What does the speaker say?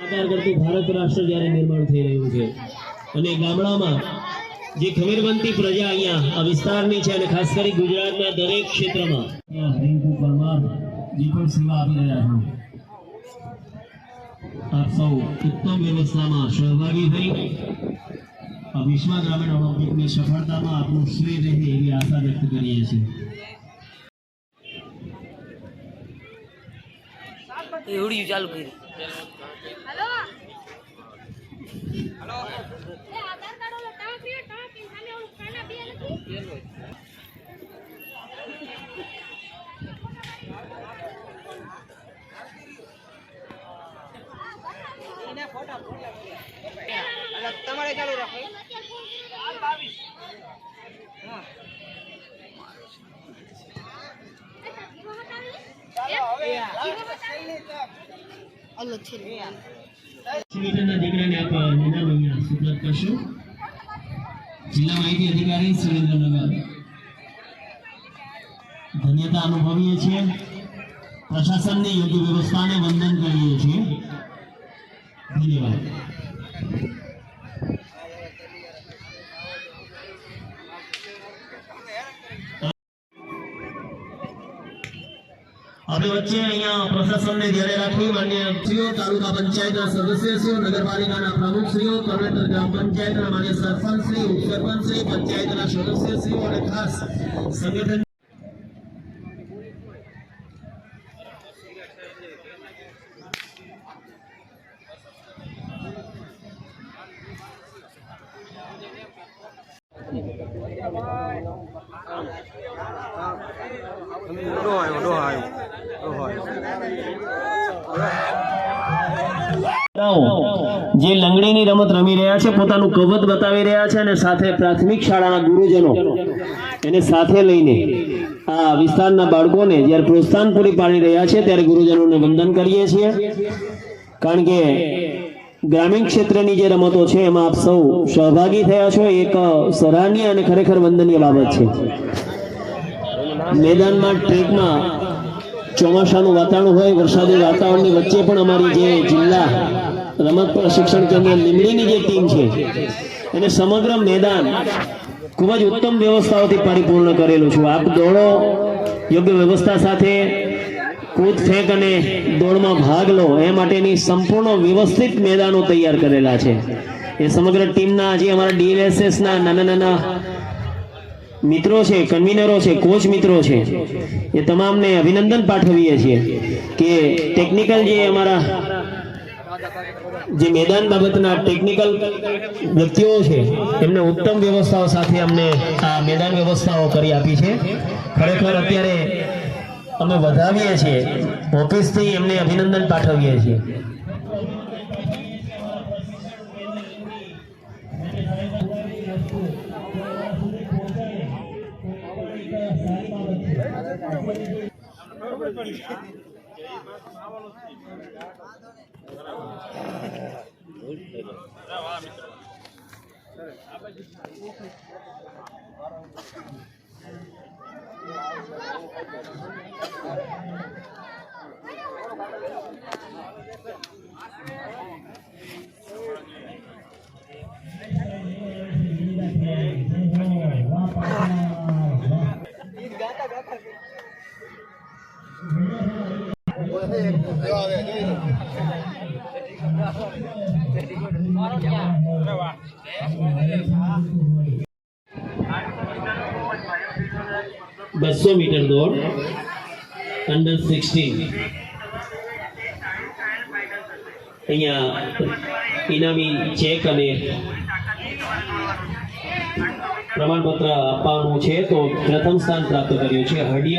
સાકાર કરતું ભારત રાષ્ટ્ર જ્યારે નિર્માણ થઈ રહ્યું છે. અને ગામડામાં જે ખમીરવંતી પ્રજા અહીંયા આ વિસ્તારની છે અને ખાસ કરી ગુજરાતના દરેક ક્ષેત્રમાં હરિભુ પરમાર પણ સેવા આપી રહ્યા છે. આપ સૌ ઉત્તમ વ્યવસ્થામાં સહભાગી થઈ આ વિશ્વ ગ્રામીણ ઓલિમ્પિકની સફળતામાં આપનું શ્રેય રહે એવી આશા વ્યક્ત કરીએ છીએ. કાના ચાલુ કરી તમારે ચાલુ રાખો. જિલ્લા માહિતી અધિકારી સુરેન્દ્રનગર. ધન્યતા અનુભવીએ છીએ. પ્રશાસનની યોગ્ય વ્યવસ્થાને વંદન કરીએ છીએ. ધન્યવાદ. આપણી વચ્ચે અહીંયા પ્રશાસનને ધ્યાને રાખી માન્ય શ્રીઓ તાલુકા પંચાયતના સદસ્યશ્રીઓ, નગરપાલિકાના પ્રમુખશ્રીઓ કર્વેટર ગ્રામ પંચાયતના માન્ય સરપંચશ્રી, ઉપસરપંચશ્રી, પંચાયતના સદસ્યશ્રીઓ અને ખાસ સંગઠન ડોહો આવ્યો જે લંગડીની રમત રમી રહ્યા છે, પોતાનું કવત બતાવી રહ્યા છે અને સાથે પ્રાથમિક શાળાના ગુરુજનો એને સાથે લઈને આ વિસ્તારના બાળકોને જ્યારે પ્રોત્સાહન પૂરી પાડી રહ્યા છે, ત્યારે ગુરુજનોને વંદન કરીએ છીએ. કારણ કે ગ્રામીણ ક્ષેત્રની જે રમતો છે, એમાં આપ સૌ સહભાગી થયા છો. એક સરાહનીય અને ખરેખર વંદનીય બાબત છે. મેદાનમાં ટ્રેકમાં ચોમાસાનું વાતાવરણ હોય, વરસાદી વાતાવરણની વચ્ચે પણ અમારી જે જિલ્લા રમત પ્રશિક્ષણ કેન્દ્ર લીમડીની જે ટીમ છે, એને સમગ્ર મેદાન ખૂબ જ ઉત્તમ વ્યવસ્થાઓથી પરિપૂર્ણ કરેલું છું. આપ દોડો, યોગ્ય વ્યવસ્થા સાથે કૂદ, ફેંક અને દોડમાં ભાગ લો, એ માટેની સંપૂર્ણ વ્યવસ્થિત મેદાનો તૈયાર કરેલા છે. એ સમગ્ર ટીમના જે અમારા ડીએલએસએસના નાના નાના મિત્રો છે, કન્વીનરો છે, કોચ મિત્રો છે, એ તમામને અભિનંદન પાઠવીએ છીએ કે ટેકનિકલ જે અમારા જે મેદાન બાબતના ટેકનિકલ વ્યક્તિઓ છે, એમને ઉત્તમ વ્યવસ્થાઓ સાથે અમને આ મેદાન વ્યવસ્થાઓ કરી આપી છે. ખરેખર અત્યારે અમે વધાવીએ છીએ, ઓફિસથી એમને અભિનંદન પાઠવીએ છીએ. ગાતા ગાતા બસો મીટર દોડ અંડર સિક્સટીન અહીંયા ઇનામી ચેક અને પ્રમાણપત્ર આપવાનું છે, તો પ્રથમ સ્થાન પ્રાપ્ત કર્યું છે. હડિયા